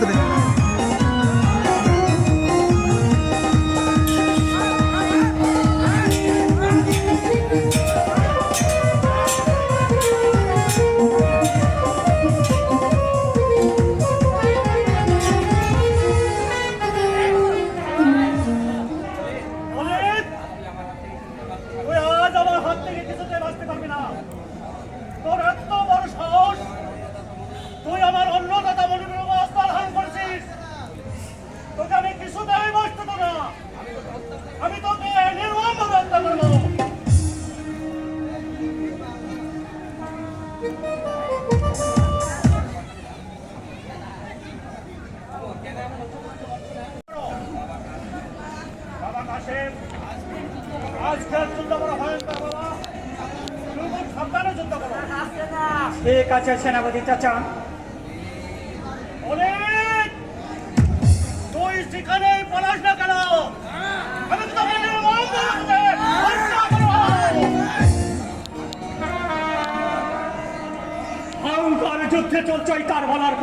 president. ঠিক আছে সেনাপতি চাচা। তুই সেখানে পলাশ না কেন? আমি যুদ্ধে চলছে তার বলার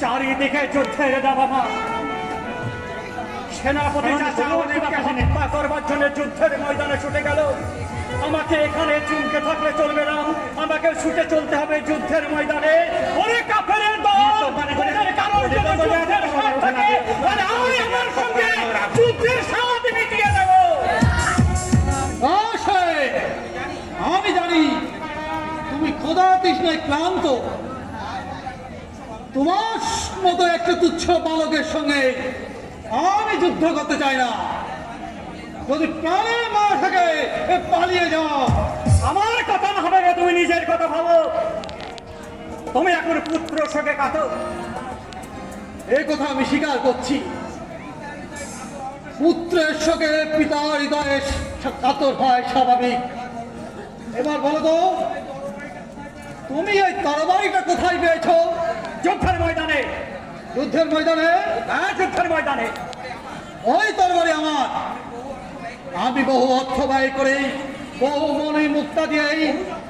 চারিদিকে যুদ্ধের দাবামা সেনাপতি চাচা অনেককে হত্যা করবার জন্য যুদ্ধের ময়দানে ছুটে গেল। আমাকে এখানে চুমকে থাকলে চলবে না। আমাকে ছুটে চলতে হবে যুদ্ধের ময়দানে। ওরে কাফেরের দল ওদের কারোর জন্য যুদ্ধের স্বাদ থাকে, আর আমি আমার সঙ্গে যুদ্ধের মিটিয়ে দেবো। আমি জানি তুমি খোদা তৃষ্ণায় ক্লান্ত। তোমার মতো একটা তুচ্ছ বালকের সঙ্গে আমি যুদ্ধ করতে চাই না। যদি প্রাণের মা থাকে পালিয়ে যাও। আমার কথা না হবে না, তুমি নিজের কথা ভাবো। তুমি এখন পুত্র সঙ্গে কাটো এই কথা আমি স্বীকার করছি। পুত্রের সঙ্গে পিতার হৃদয়ে কাতর হয় স্বাভাবিক। এবার বলো তো তুমি এই তরবারিটা কোথায় পেয়েছ? যুদ্ধের ময়দানে। যুদ্ধের ময়দানে? হ্যাঁ যুদ্ধের ময়দানে। ওই তরবারি আমার। আমি বহু অর্থ ব্যয় করেই বহু মনে মুক্তা দিয়েই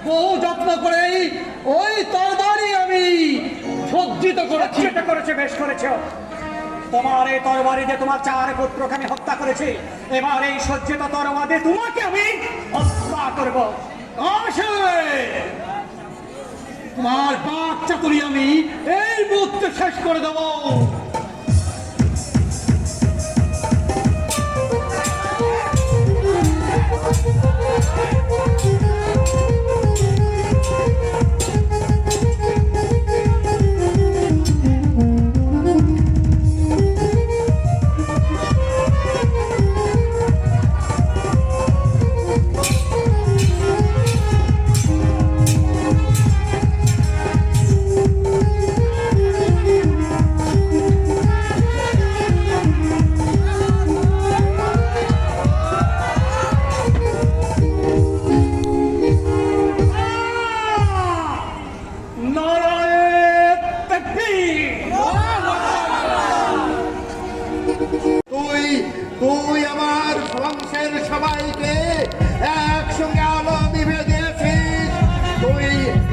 বহু যত্ন করেই ওই তরবারি আমি সজ্জিত করেছি। করেছে বেশ করেছে। তোমার এই তরবারি দিয়ে তোমার চার পুত্রকে আমি হত্যা করেছি। এবার এই সজ্জিত তরবারি তোমাকে আমি হত্যা করব। তোমার বাচ্চা করি আমি এই মুহূর্তে শেষ করে দেবো।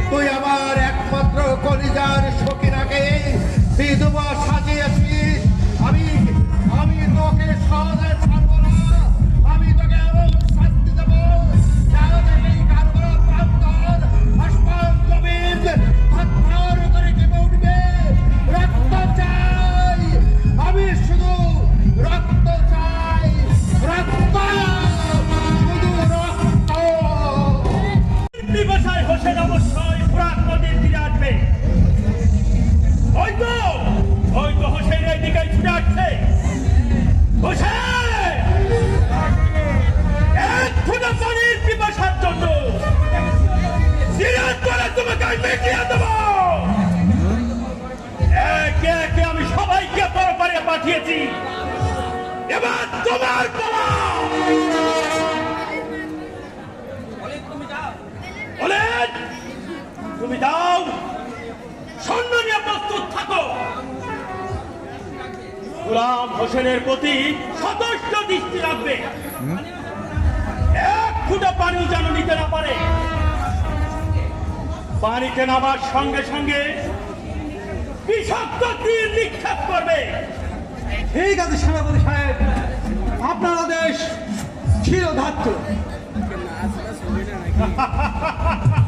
তুই আমার একমাত্র কলিজার সকিনাকে বিধবা সাজিয়েছিস। আমি আমি তোকে সহজে আমি একে আমি সবাইকে পরপারে পাঠিয়েছি। এবার তোমার পালা। বলেন তুমি দাও সৈন্য নিয়ে প্রস্তুত থাকো। গোলাম হোসেনের প্রতি সদস্য দৃষ্টি রাখবে। এক ফুটা পানিও যেন নিতে না পারে। পানিতে নামার সঙ্গে সঙ্গে বিষাক্ত তীর নিক্ষেপ করবে। ঠিক আছে সেনাপতি সাহেব। আপনার আদেশ ছিল ধার্য